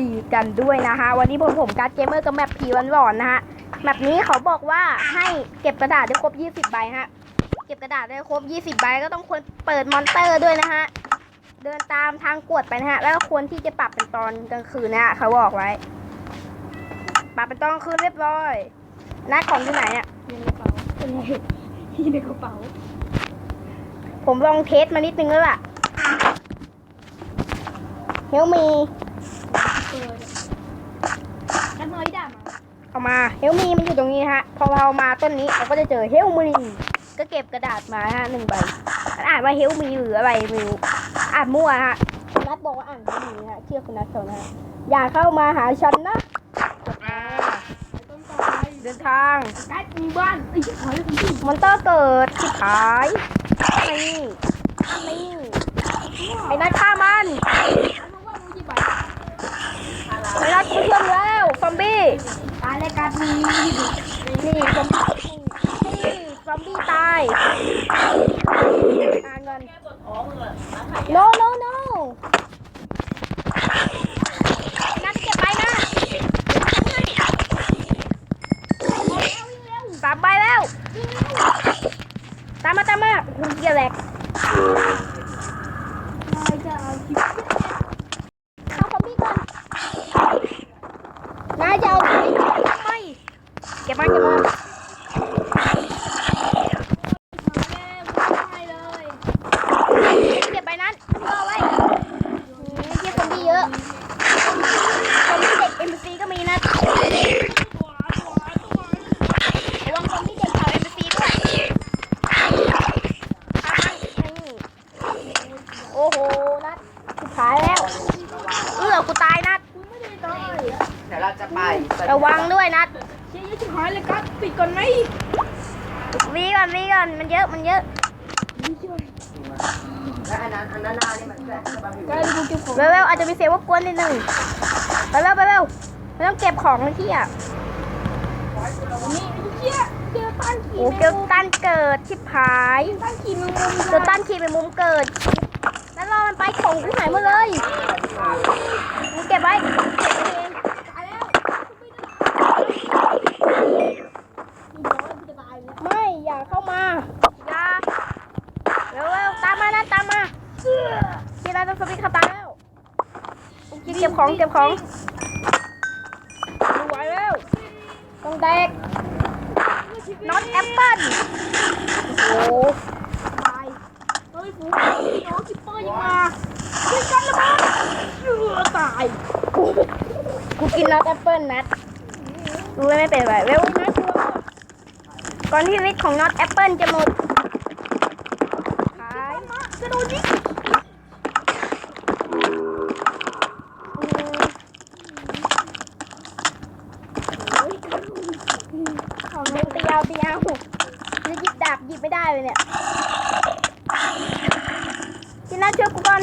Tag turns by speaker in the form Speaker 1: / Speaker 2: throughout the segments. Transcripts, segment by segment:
Speaker 1: ดีกันด้วยนะฮะวันนี้ผมผมการ์ดเกมเมอร์กับแมปผีวันหลอนนะฮะแมปนี้เขาบอกว่าให้เก็บกระดาษได้ครบ 20 ใบฮะเก็บกระดาษได้ครบ 20 ใบก็ต้องควรเปิดมอนเตอร์ด้วยนะฮะเดินตามทางกวดไปนะฮะ แล้วก็ควรที่จะปรับเป็นตอนกลางคืนนะฮะเขาบอกไว้ปรับเป็นตอนกลางคืนเรียบร้อยนัดของที่ไหนอะ
Speaker 2: อยู่ในกระเป๋าอยู่ในกระเป๋า
Speaker 1: ผมลองเทสมานิดนึงแล้วล่ะเฮลมี
Speaker 2: เปิดกันน้อยด่ามา
Speaker 1: เอามาเฮลมีมันอยู่ตรงนี้นะฮะ พอเรามาต้นนี้เราก็จะเจอเฮลมีก็เก็บกระดาษมาฮะหนึ่งใบมันอ่านว่าเฮลมีหรืออะไรไม่รู้อ่านมั่วฮะคุณนัทบอกว่าอ่านไม่มีฮะเชื่อคุณนัทเขานะฮะอย่าเข้ามาหาฉันนะอ่า
Speaker 2: ต้นต่อไป
Speaker 1: เดินทาง
Speaker 2: ได้มีบ้านเอ้ยขอเลยคุณพี่
Speaker 1: มอนเตอร์เกิดที่ขายนี่นี่ไอ้นัทฆ่ามัน
Speaker 2: เอามาว่ามึงกี่ใบ
Speaker 1: ไอ้นัทเชื่อมแล้วซอมบี้
Speaker 2: ตายรายการมี
Speaker 1: นี่ ซอมบี้นี่ซอมบี้ตายหาเงิน no no no นัดเก็บไปนะตามไปแล้ว ตามมาตามมาคุณเกียร์แหลก
Speaker 2: นายจะเอาคลิป
Speaker 1: เอาซอมบี้ก่อนนายจะเอาซอมบี้ก่อนทำไมเก็บมาเก็บมา
Speaker 2: ให้เลย
Speaker 1: เก็บไปนั้นรอไว้นี่ที่ซอมบี้เยอะซอมบี้เด็ก MC ก็มีนะระวังซอมบี้เด็กแถว MC ด้วยทางนี่ โอ้โห นัดสุดท้ายแล้วเอื้อกูตายนัด
Speaker 2: คุณไม่ได้ตาย
Speaker 3: เดี๋ยวเราจะไป
Speaker 1: ระวังด้วยนัด
Speaker 2: เชี่ยยิ่งหายเลยกัดปิดก่อนไหม
Speaker 1: วีก่อนวีก่อนมันเยอะมันเยอะ
Speaker 3: แล้วอันนั้นอันนั้นหน้านี่มันแสบบ้างอยู่
Speaker 2: การดูเก็บของ
Speaker 1: เร็วๆอาจจะมีเสียงรบกวนนิดนึงไปเร็วไปเร็วไม่ต้องเก็บของเลยที่อะ
Speaker 2: นี่เชี่ยเจอตั้งขี
Speaker 1: โอ้เกิลตันเกิดชิบหาย
Speaker 2: ตั้งขีมึงมุม
Speaker 1: เกิลตันขี่ไปมุมเกิดแล้วรอมันไปของกูหายหมดเลยมึงเก็บไว้เก็บไม่
Speaker 2: อย่า
Speaker 1: เข้ามาอย่าเร็วๆตามมานะตามมาที่ร้านต้องสวิตช์ขับตามแล้วเก็บของเก็บของไหวแล้วต้องแดกน็อตแอปเปิ้ลโอ้โห
Speaker 2: ตายเฮ้ยฟูโอ้คิปเปอร์ยังมาช่วยกันละมั้งเชื่อตาย
Speaker 1: กูกูกินนอตแอปเปิ้ลนัดรู้เลยไม่เป็นไรเร็วนะก่อนที่ฤทธิ์ของน็อตแอปเปิลจะหมดขาย
Speaker 2: มากระโดดยิง
Speaker 1: ของเล่นตีเอาตีเอาจะหยิบดาบหยิบไม่ได้เลยเนี่ยที่น่าช่วยกูก่อน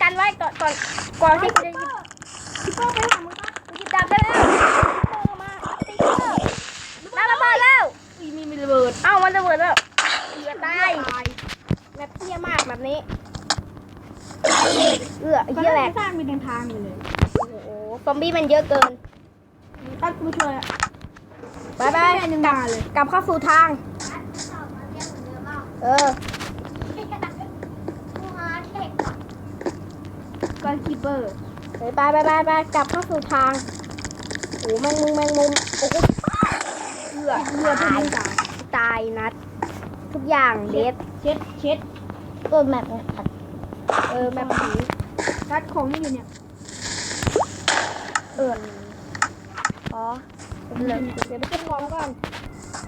Speaker 1: กัน ไว้ก่อนก่อนก่อนที่กูจะหยิบ
Speaker 2: คิปเปอร์ไปหามึงก็
Speaker 1: กูหยิบดาบได้แล้วเปิดมาตีเกอร์น้ำระเบิดแล้ว
Speaker 2: อีมีมีระเบิด
Speaker 1: เอ้ามันระเบิดแล้วเอือตาย
Speaker 2: ตาย
Speaker 1: แบบเที่ยมากแบบนี้ เอื้อไอ้
Speaker 2: เขา
Speaker 1: เหี้ยแหลก
Speaker 2: สร้างเป็นทางอยู่เลย
Speaker 1: โอ้โหซอมบี้มันเยอะเกิน
Speaker 2: ตัดกูช่วยอะ
Speaker 1: บายบาย
Speaker 2: แม่ยังมาเลย
Speaker 1: กลับเข้าสู่ทาง เออ
Speaker 2: การคิปเปอร์
Speaker 1: ไปไปไปไปไปกลับเข้าสู่ทางโอ้แมงมุมแมงมุมโอ้โหเอื้อ
Speaker 2: เรือเป็น
Speaker 1: ตาย
Speaker 2: ตาย
Speaker 1: ตายนัด ทุกอย่างเด็ด
Speaker 2: เช็ดเช็ด
Speaker 1: เออแมปเออแมปผี
Speaker 2: ตัดของนี่อยู่เนี่ย
Speaker 1: เอออ๋อเดี๋ยวเดี๋ยวไปเก็บของก่อน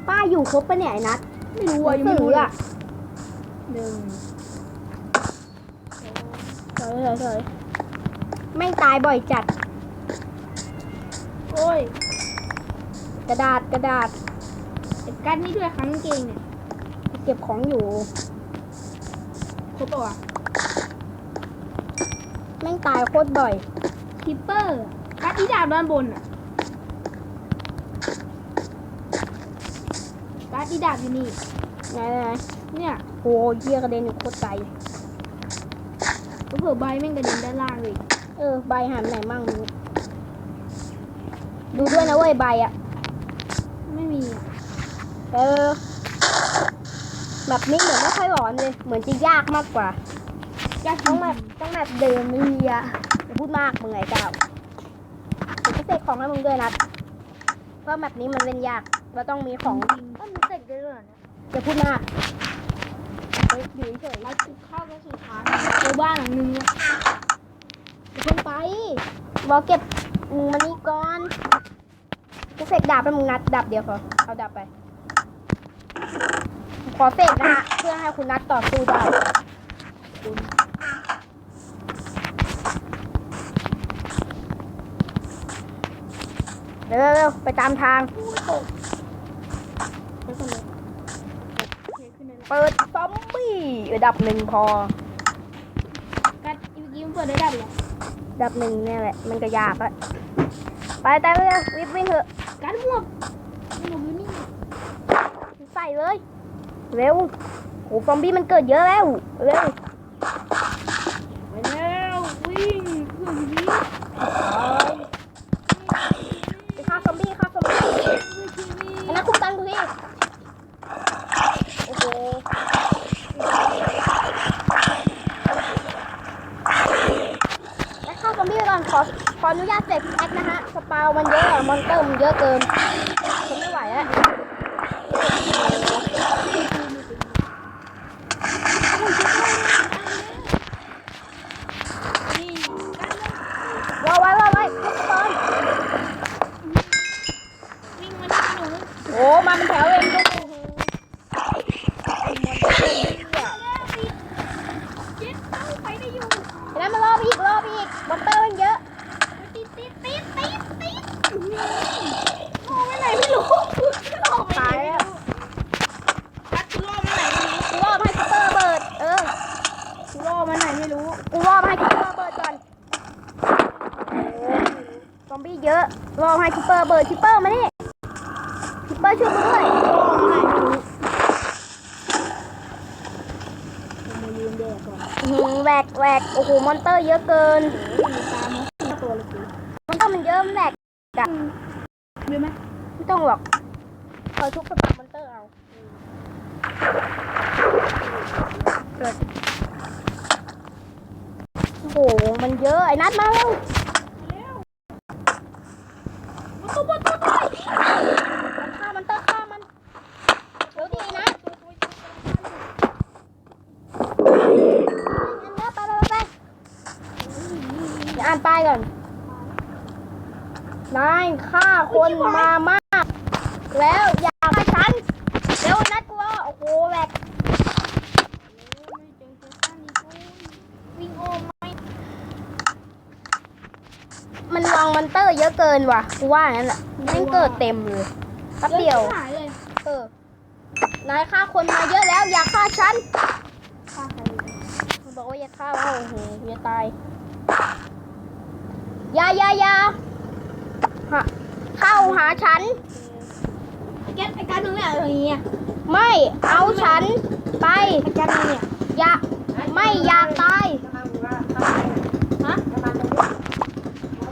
Speaker 1: ป้าอยู่ครบปะเนี่ยไอ้นัด
Speaker 2: ไม่รู้อะยังไม่รู้
Speaker 1: อะ
Speaker 2: หนึ่ง
Speaker 1: เฉยเฉยเฉย ไม่งตายบ่อยจัด
Speaker 2: โอ้ย
Speaker 1: กระดาษกระดาษ
Speaker 2: ไอ้กัดนี่ด้วยครั้งเกงเนี่ย
Speaker 1: เก็บของอยู่
Speaker 2: ครบปะวะ
Speaker 1: แม่งตายโคตรบ่อย
Speaker 2: คิปเปอร์กัดที่ดาบด้านบนอะกัดที่ดาบอยู่นี่
Speaker 1: ไหนไหน
Speaker 2: เนี่ย
Speaker 1: โอ้ยเยี่ยกระเด็นอยู่โคตรไกล
Speaker 2: เผื่อใบแม่งกระเด็นด้านล่างเลย
Speaker 1: เออใบหายไปไหนมั่งไม่รู้ดูด้วยนะเว้ยใบอะ
Speaker 2: ไม่มีอะ
Speaker 1: เออแบบนี้เหมือนไม่ค่อยร้อนเลย เหมือนจะยากมากกว่า
Speaker 2: ยาก
Speaker 1: ต้องแบบต้องแบบเดินไม่มีอะอย่าพูดมากมึงไงก้าวเดี๋ยวจะเสกของให้มึงด้วยนัดเพราะแบบนี้มันเล่นยากเราต้องมีของ
Speaker 2: ก็มีเสร็จได้ด้วยนะ
Speaker 1: อย่าพูดมากเฮ้ยอยู่เฉยๆ
Speaker 2: แล้วกินข้าวก็สุดท้ายเจอบ้านหลังนึง เพิ่
Speaker 1: งไปรอเก็บมึงมานี่ก่อนจะเสกดาบไปมึงนัดดาบเดียวพอเอาดาบไป ขอเสกนะฮะเพื่อให้คุณนัดต่อสู้ได้เร็วๆไปตามทาง
Speaker 2: เปิ
Speaker 1: ดซอมบี้ระดับหนึ่งพอ
Speaker 2: กัดอีกกี้มันเปิดได้ดับเหรอ
Speaker 1: ดับหนึ่งเนี่ยแหละมันก็ยากอะไปแต่เร็วๆวิบวิ่งเถอะ
Speaker 2: กัดหมวกหมวกอยู่นี่
Speaker 1: ใส่เลย เร็วโหซอมบี้มันเกิดเยอะแล้ว เร็ว
Speaker 2: ไปแล้ววิ่งเพื่อชีวิต
Speaker 1: ไปฆ่าซอมบี้ฆ่าซอมบี้
Speaker 2: เพื่อชีวิต
Speaker 1: ไอ้นักคุมตันกูสิโอ้โหแล้วฆ่าซอมบี้ไปก่อนข อขออนุญาตเสร็จแอคนะฮะ สปาวมันเยอะอะมอนเตอร์มันเยอะเกินฉันไม่ไหวแล้วรอไว้รอไว้ทุกคน
Speaker 2: วิ่งมาที่หนู
Speaker 1: โอ้มาเป็นแถวเลูก
Speaker 2: เจ็ดเข้าไปได้อยู่
Speaker 1: แล้วมารอบอีกรอบอีกมอนเตอร์มันเยอะ
Speaker 2: ติดติดติดติดติด โอ้ไม่ไหนไม่รู้โอ้ไม่
Speaker 1: ตาย
Speaker 2: ไหน
Speaker 1: แล้ว
Speaker 2: กัดกูรอบไม่ไหนไม่รู้
Speaker 1: กูรอบให้คิปเปอร์เบิดเออ
Speaker 2: กูรอมาไหนไม่รู้
Speaker 1: กูรอบให้คิปเปอร์เบิดก่อนโอ้ซอมบี้เยอะรอบให้คิปเปอร์เบิดคิปเปอร์มานี่คิปเปอร์ช่วยกูด้วย
Speaker 2: มายืนแดกก่อน
Speaker 1: หือแหวกแหวกโอ้โหมอนเตอร์เยอะเกิน
Speaker 2: โอ้ยมีตามมาตัวเลยกู
Speaker 1: มอนเตอร์มันเยอะมันแหลก อะ
Speaker 2: ดูไหม
Speaker 1: ไม่ต้องหรอกคอยทุบสปักมอนเตอร์เอาเกิดโอ้โห มันเยอะ ไอ้นัดมาเร็ว
Speaker 2: เร็วมาตัวมาตัวตัว
Speaker 1: ฆ่ามันเตอร์ฆ่ามันเดี๋ยวดีนะอันเดอร์ไปไปไปเดี๋ยวอ่านป้ายก่อน นายฆ่าคนมามาก แล้วอย่าฆ่าฉันเร็วนัดกูว่าโอ้โหแหวก
Speaker 2: วิ่งโอมไหม
Speaker 1: มันวางมอนเตอร์เยอะเกินว่ะกูว่างั้นแหละแม่งเกิดเต็มเลยแป๊บเดียว
Speaker 2: หายเลย
Speaker 1: เออนายฆ่าคนมาเยอะแล้ว อย่าฆ่าฉัน
Speaker 2: ฆ่าใคร
Speaker 1: มันบอกว่าอย่าฆ่าว่าโอ้โหอย่าตาย อย่าอย่าอย่า ฮะเข้าหาฉัน
Speaker 2: ไอ้แก๊สไอ้การมึงไม่เอาอย่างเงี้ย
Speaker 1: ไม่เอาฉันไป
Speaker 2: ไอ้การมึงเนี่ย
Speaker 1: อย่าไม่อยากตาย
Speaker 3: น้ำมันว่าทำไม
Speaker 2: ฮะ
Speaker 3: น้ำมันตรงนี้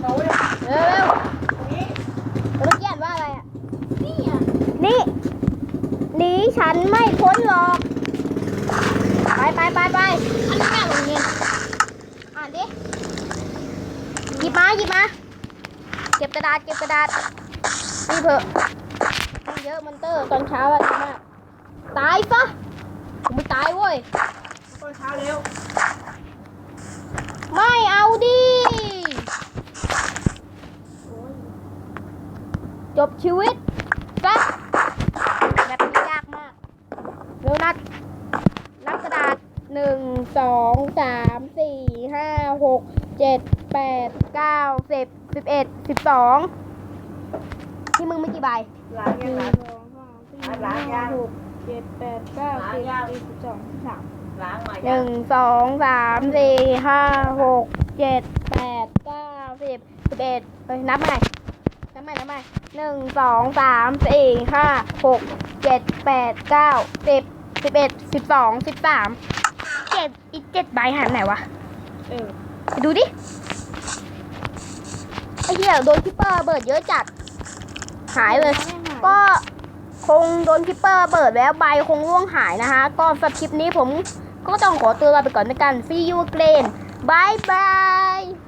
Speaker 3: ตรงนี้
Speaker 1: เร็วเร็ว
Speaker 3: ตรงนี้
Speaker 1: เมื่อกี้อ่านว่าอะไรอะ
Speaker 2: นี่อะ
Speaker 1: นี่หนีฉันไม่พ้นหรอก ไปไปไปไป
Speaker 2: อันนี้แม่ของเงี้ย
Speaker 1: อ่านดิหยิบมาหยิบมา เก็บกระดาษเก็บกระดาษนี่เถอะมันเยอะมันเตอร์ตอนเช้าอะมากตายซะกูไม่ตายเว้ย
Speaker 3: ตอนเช้าเร็ว
Speaker 1: ไม่เอาดิจบชีวิตซะแบบนี้ยากมากเร็วนัดนับกระดาษหนึ่งสองสามสี่ห้าหกเจ็ดแปดเก้าสิบ สิบเอ็ดสิบสองที่มึงไม่กี่ใบ
Speaker 3: ล้างยังล้าง
Speaker 2: สองสามสี่ห้าหกเจ็ดแปดเก้าสิบสิบเอ็ดสิบสองสิบสาม
Speaker 3: ล้างมา
Speaker 1: หนึ่งสองสามสี่ห้าหกเจ็ดแปดเก้าสิบสิบเอ็ดเฮ้ยนับใหม่นับใหม่นับใหม่หนึ่งสองสามสี่ห้าหกเจ็ดแปดเก้าสิบสิบเอ็ดสิบสองสิบสามเจ็ดอีกเจ็ดใบหายไปไหนวะ
Speaker 2: เออ
Speaker 1: ไปดูดิไอ้เหี้ยโดนคิปเปอร์ระเบิดเยอะจัด หายเลย ก็คงโดนคิปเปอร์ระเบิดแล้วใบคงร่วงหายนะคะ ก็สำหรับคลิปนี้ผมก็ต้องขอตัวลาไปก่อนในกัน See you again บายบาย